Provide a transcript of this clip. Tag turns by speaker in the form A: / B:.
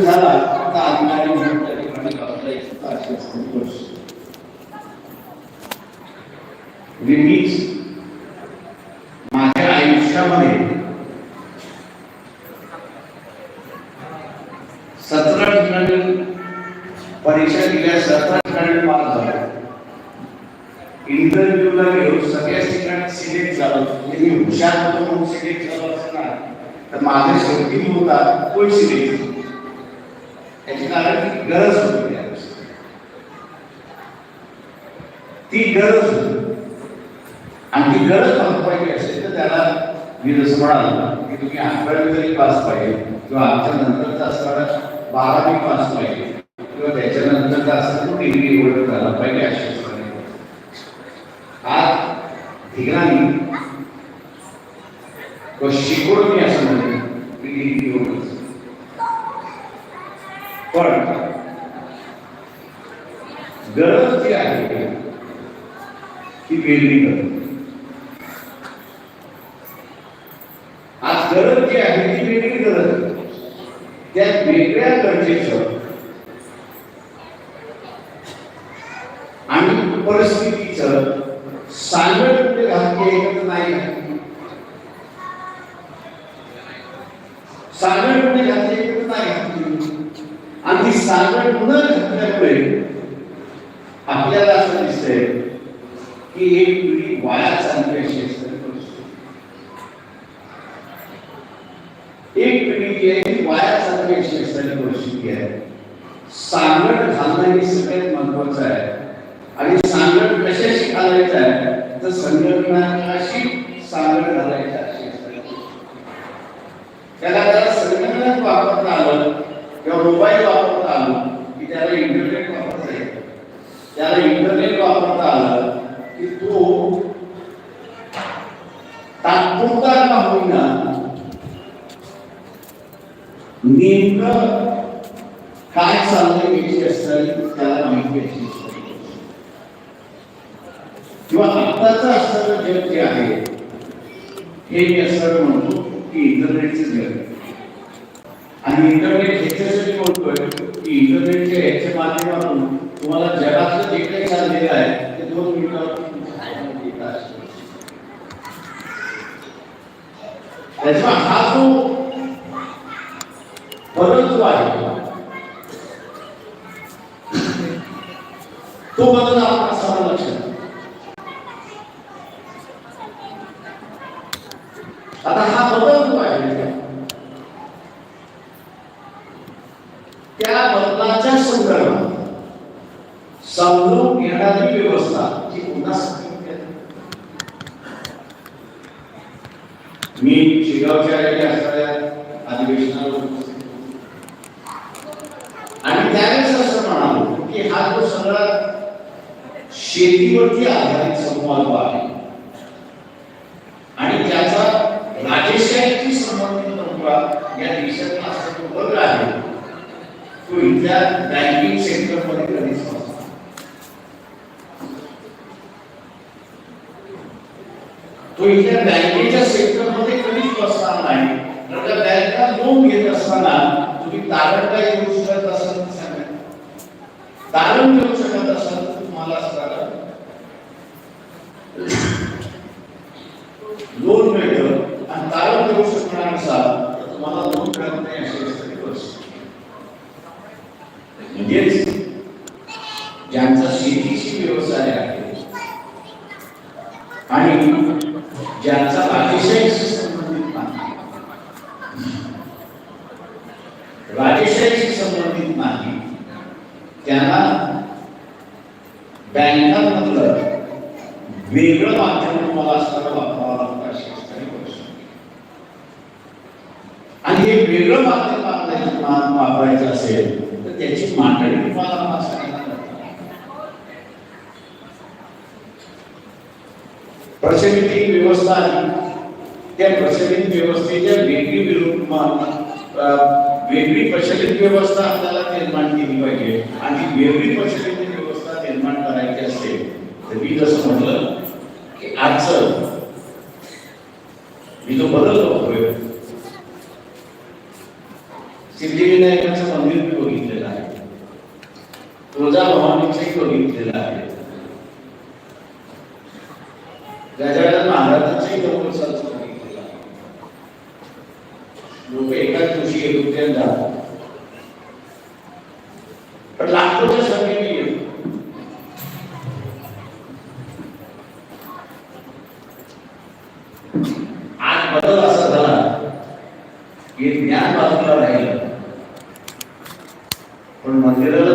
A: उशीर झाला. आता अधिकारी म्हणून त्या ठिकाणी आपल्याला एक आश्वासन करू मीच माझ्या आयुष्यामध्ये सतरा ठिकाणी परीक्षा दिल्या सतरा ठिकाणी पास झालो. इंटरव्ह्यूला गेलो सगळ्याच ठिकाणी सिलेक्ट झालो. मी हुशार होतो म्हणून सिलेक्ट झालो असणार तर माझा शेवटी होता तोच सिलेक्ट त्याची कारण ती गरज होती त्या ती गरज होती. आणि ती गरज भागवायची असेल तर त्याला मी जसं म्हणालो की तुम्ही अकरावी तरी पास पाहिजे किंवा आमच्या नंतरचा असणारा बारावी पास पाहिजे किंवा त्याच्यानंतरचा असताना डिग्री होल्डर झाला पाहिजे अशी आज ठिकाणी तो शिकवण मी असं म्हणतो की डिग्री होल्डर पण गरज जी आहे ती वेगळी गरज आज गरज जी आहे ती वेगळी गरज त्या वेगळ्या गरजेचं. आणि परिस्थितीचं सांगड घातले घातली एकत्र नाही घातली सांगड कुठे एकत्र नाही आणि ती सांगड न घातल्यामुळे आपल्याला असं दिसतंय की एक पिढी वाया चालली अशी एक पिढी जी आहे ती वाया चालली अशी असणारी परिस्थिती आहे सांगड घालणं हे सगळ्यात महत्वाचं आहे. आणि सांगड कशाशी घालायचं आहे? तर संघटनाशी सांगड घालायचं अशी त्याला त्याला संगणक वापरता आलं. किंवा मोबाईल वापरता आलं की त्याला इंटरनेट वापरता येतं त्याला इंटरनेट वापरता आलं की तो तात्पुरता का होईना नेमकं काय चाललंय याची असणारी त्याला माहिती असली किंवा आत्ताचं असणारं जग जे आहे हे मी असं म्हणतो की इंटरनेटचं जग आहे. आणि इंटरनेट ह्याच्यासाठी बोलतोय की इंटरनेटच्या ह्याच्या माध्यमातून तुम्हाला जगातलं जे काही चाललेलं आहे ते दोन मिनिटावर तुमच्या हा जो बदल जो आहे तो बदल आपण असावा लक्षात आता हा बदल जो आहे त्या बदलाच्या संदर्भात समजून घेणारी व्यवस्था ही पुन्हा मी शिगावच्या असणाऱ्या अधिवेशनाला आणि त्यावेळेस असं म्हणालो की हा जो सगळा शेतीवरती आधारित संवाद आहे आणि त्याचा राजेशाहीशी संबंधित परंपरा या देशातला असा जो वर्ग आहे तो इथल्या बँकिंग सेक्टरमध्ये कधीच नसतो तो इथल्या बँकेच्या सेक्टरमध्ये कधीच बसणार नाही तर त्या बँका लोन घेत असताना तुम्ही तारण काय देऊ शकत असाल तर सांगा तारण देऊ शकत असाल तर तुम्हाला सांगा लोन मिळतं आणि तारण देऊ शकणार नसाल तर तुम्हाला ज्यांचा शेतीशी व्यवसाय आहे. आणि ज्यांचा राजेशाहीशी संबंधित नाही राजेशाहीशी संबंधित नाही त्यांना बँकांमधलं वेगळं माध्यम तुम्हाला असताना वापरावं लागतं अशी आणि हे वेगळं माध्यम आपल्याला वापरायचं असेल तर त्याची मांडणी तुम्हाला प्रचलित व्यवस्था आहे. त्या प्रचलित व्यवस्थेच्या वेगळी विरुद्ध वेगळी प्रचलित व्यवस्था आपल्याला निर्माण केली पाहिजे. आणि वेगळी प्रचलित व्यवस्था निर्माण करायची असेल तर मी जसं म्हटलं की आजचं मी जो बदल बघतोय सिद्धिविनायकाचं मंदिर मी बघितलेलं आहे. गजानन महाराजांचाही सांगितलेला लोक एकाच दिवशी येऊन जातात पण लाखोच्या संख्येने येतो आज बदल असा झाला की ज्ञान बाजूला राहिलं. पण मंदिराला